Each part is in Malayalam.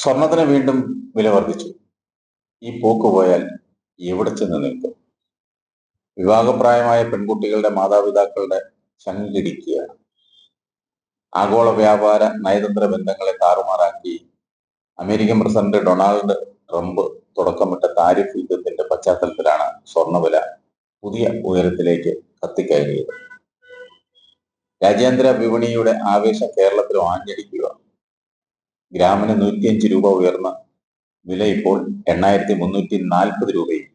സ്വർണത്തിന് വീണ്ടും വില വർദ്ധിച്ചു. ഈ പോക്ക് പോയാൽ എവിടെ ചെന്ന് നിൽക്കും? വിവാഹപ്രായമായ പെൺകുട്ടികളുടെ മാതാപിതാക്കളുടെ ചങ്കിടിക്കുകയാണ് ആഗോള വ്യാപാര നയതന്ത്ര ബന്ധങ്ങളെ താറുമാറാക്കി അമേരിക്കൻ പ്രസിഡന്റ് ഡൊണാൾഡ് ട്രംപ് തുടക്കമിട്ട താരിഫ് യുദ്ധത്തിന്റെ പശ്ചാത്തലത്തിലാണ് സ്വർണവില പുതിയ ഉയരത്തിലേക്ക് കത്തിക്കയറിയത്. രാജ്യാന്തര വിപണിയുടെ ആവേശം കേരളത്തിലും ആഞ്ഞടിക്കുക ഗ്രാമിന് നൂറ്റിയഞ്ച് രൂപ ഉയർന്ന വില ഇപ്പോൾ എണ്ണായിരത്തി മുന്നൂറ്റി നാൽപ്പത് രൂപയും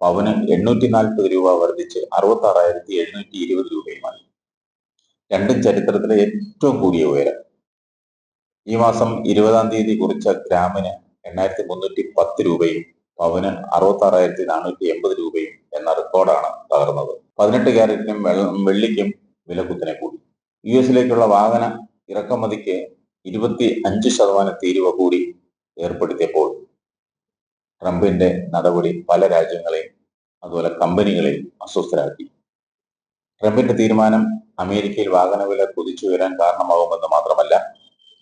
പവന് എണ്ണൂറ്റി നാൽപ്പത് രൂപ വർദ്ധിച്ച് അറുപത്തി ആറായിരത്തി എഴുന്നൂറ്റി ഇരുപത് രൂപയുമായി. രണ്ടും ചരിത്രത്തിലെ ഏറ്റവും കൂടിയ ഉയരം. ഈ മാസം ഇരുപതാം തീയതി കുറിച്ച ഗ്രാമിന് എണ്ണായിരത്തി മുന്നൂറ്റി പത്ത് രൂപയും പവന് അറുപത്തി ആറായിരത്തി നാനൂറ്റി എൺപത് രൂപയും എന്ന റെക്കോർഡാണ് തകർന്നത്. പതിനെട്ട് ക്യാരറ്റിനും വെള്ളിക്കും വില കുത്തനെ കൂടി. യു എസിലേക്കുള്ള വാഹന ഇറക്കുമതിക്ക് ഇരുപത്തി അഞ്ച് ശതമാനം തീരുവ കൂടി ഏർപ്പെടുത്തിയപ്പോൾ ട്രംപിന്റെ നടപടി പല രാജ്യങ്ങളെയും അതുപോലെ കമ്പനികളെയും അസ്വസ്ഥരാക്കി. ട്രംപിന്റെ തീരുമാനം അമേരിക്കയിൽ വാഹനവില കുതിച്ചുയരാൻ കാരണമാകുമെന്ന് മാത്രമല്ല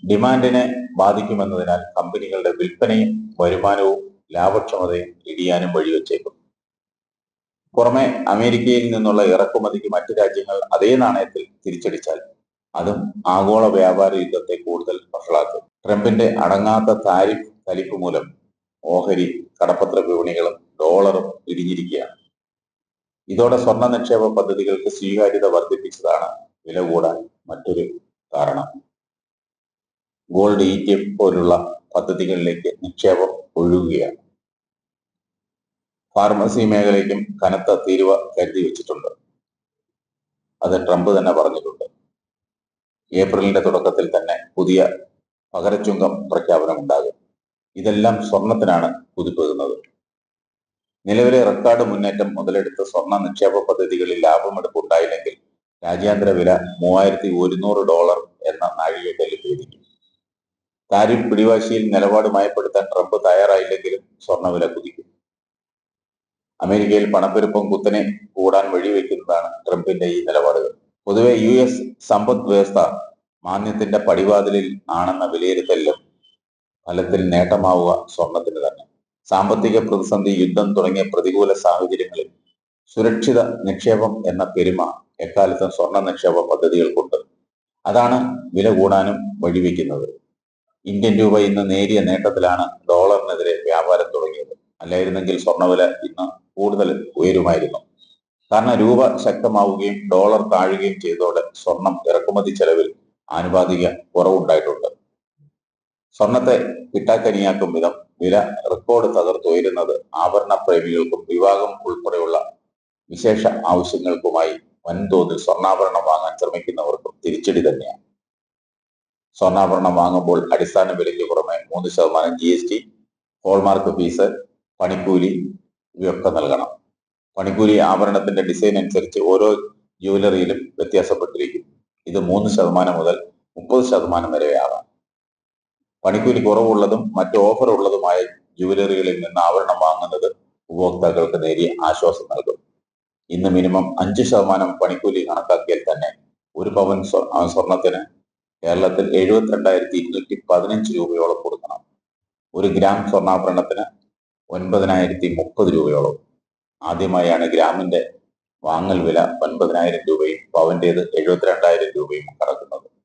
ഡിമാൻഡിനെ ബാധിക്കുമെന്നതിനാൽ കമ്പനികളുടെ വിൽപ്പനയും വരുമാനവും ലാഭക്ഷമതയും ഇടിയാനും വഴിവെച്ചേക്കും. പുറമെ അമേരിക്കയിൽ നിന്നുള്ള ഇറക്കുമതിക്ക് മറ്റു രാജ്യങ്ങൾ അതേ നാണയത്തിൽ തിരിച്ചടിച്ചാൽ അതും ആഗോള വ്യാപാര യുദ്ധത്തെ കൂടുതൽ വഷളാക്കും. ട്രംപിന്റെ അടങ്ങാത്ത താരിഫ് തലിപ്പ് മൂലം ഓഹരി കടപ്പത്ര വിപണികളും ഡോളറും ഇടിഞ്ഞിരിക്കുകയാണ്. ഇതോടെ സ്വർണ നിക്ഷേപ പദ്ധതികൾക്ക് സ്വീകാര്യത വർദ്ധിപ്പിച്ചതാണ് വില കൂടാൻ മറ്റൊരു കാരണം. ഗോൾഡ് ഇ ടി എഫ് പോലുള്ള പദ്ധതികളിലേക്ക് നിക്ഷേപം ഒഴുകുകയാണ്. ഫാർമസി മേഖലയ്ക്കും കനത്ത തീരുവ കരുതി വെച്ചിട്ടുണ്ട്. അത് ട്രംപ് തന്നെ പറഞ്ഞിട്ടുണ്ട്. ഏപ്രിലിന്റെ തുടക്കത്തിൽ തന്നെ പുതിയ പകരച്ചുങ്കം പ്രഖ്യാപനം ഉണ്ടാകും ഇതെല്ലാം സ്വർണത്തിനാണ് കുതിപ്പുന്നത് നിലവിലെ റെക്കോർഡ് മുന്നേറ്റം മുതലെടുത്ത് സ്വർണ നിക്ഷേപ പദ്ധതികളിൽ ലാഭമെടുപ്പ് ഉണ്ടായില്ലെങ്കിൽ രാജ്യാന്തര വില മൂവായിരത്തി ഒരുന്നൂറ് ഡോളർ എന്ന നാഴികക്കല്ലിൽ ഭേദിക്കും. താരിഫ് പിടിവാശിയിൽ നിലപാട് മയപ്പെടുത്താൻ ട്രംപ് തയ്യാറായില്ലെങ്കിലും സ്വർണവില കുതിക്കും. അമേരിക്കയിൽ പണപ്പെരുപ്പം കുത്തനെ കൂടാൻ വഴിവെക്കുന്നതാണ് ട്രംപിന്റെ ഈ നിലപാടുകൾ. പൊതുവെ യു എസ് സമ്പദ് വ്യവസ്ഥ മാന്യത്തിന്റെ പടിവാതിലിൽ ആണെന്ന വിലയിരുത്തലിലും ഫലത്തിൽ നേട്ടമാവുക സ്വർണത്തിന് തന്നെ. സാമ്പത്തിക പ്രതിസന്ധി യുദ്ധം തുടങ്ങിയ പ്രതികൂല സാഹചര്യങ്ങളിൽ സുരക്ഷിത നിക്ഷേപം എന്ന പെരുമ എക്കാലത്തും സ്വർണ നിക്ഷേപ പദ്ധതികൾക്കുണ്ട്. അതാണ് വില കൂടാനും വഴിവെക്കുന്നത്. ഇന്ത്യൻ രൂപ ഇന്ന് നേരിയ നേട്ടത്തിലാണ് ഡോളറിനെതിരെ വ്യാപാരം തുടങ്ങിയത്. അല്ലായിരുന്നെങ്കിൽ സ്വർണവില ഇന്ന് കൂടുതൽ ഉയരുമായിരുന്നു. കാരണം രൂപ ശക്തമാവുകയും ഡോളർ താഴുകയും ചെയ്തതോടെ സ്വർണം ഇറക്കുമതി ചെലവിൽ ആനുപാതിക കുറവുണ്ടായിട്ടുണ്ട്. സ്വർണത്തെ കിട്ടാക്കനിയാക്കും വിധം വില റെക്കോർഡ് തകർത്തുയരുന്നത് ആഭരണ പ്രേമികൾക്കും വിവാഹം ഉൾപ്പെടെയുള്ള വിശേഷ ആവശ്യങ്ങൾക്കുമായി വൻതോതിൽ സ്വർണാഭരണം വാങ്ങാൻ ശ്രമിക്കുന്നവർക്കും തിരിച്ചടി തന്നെയാണ്. സ്വർണാഭരണം വാങ്ങുമ്പോൾ അടിസ്ഥാന വിലയ്ക്ക് പുറമെ മൂന്ന് ശതമാനം G S T hallmark fees പണിക്കൂലി ഇവയൊക്കെ നൽകണം. പണിക്കൂലി ആഭരണത്തിന്റെ ഡിസൈൻ അനുസരിച്ച് ഓരോ ജുവലറിയിലും വ്യത്യാസപ്പെട്ടിരിക്കും. ഇത് മൂന്ന് ശതമാനം മുതൽ മുപ്പത് ശതമാനം വരെ പണിക്കൂലി കുറവുള്ളതും മറ്റ് ഓഫർ ഉള്ളതുമായ ജുവലറികളിൽ നിന്ന് ആഭരണം വാങ്ങുന്നത് ഉപഭോക്താക്കൾക്ക് നേരിയ ആശ്വാസം നൽകും. ഇന്ന് മിനിമം അഞ്ച് ശതമാനം പണിക്കൂലി കണക്കാക്കിയാൽ തന്നെ ഒരു പവൻ സ്വർണത്തിന് കേരളത്തിൽ എഴുപത്തിരണ്ടായിരത്തി ഇരുന്നൂറ്റി പതിനഞ്ച് രൂപയോളം കൊടുക്കണം. ഒരു ഗ്രാം സ്വർണാഭരണത്തിന് ഒൻപതിനായിരത്തി മുപ്പത് രൂപയോളം. ആദ്യമായാണ് ഗ്രാമിന്റെ വാങ്ങൽ വില ഒൻപതിനായിരം രൂപയും പവന്റേത് എഴുപത്തിരണ്ടായിരം രൂപയും കടക്കുന്നത്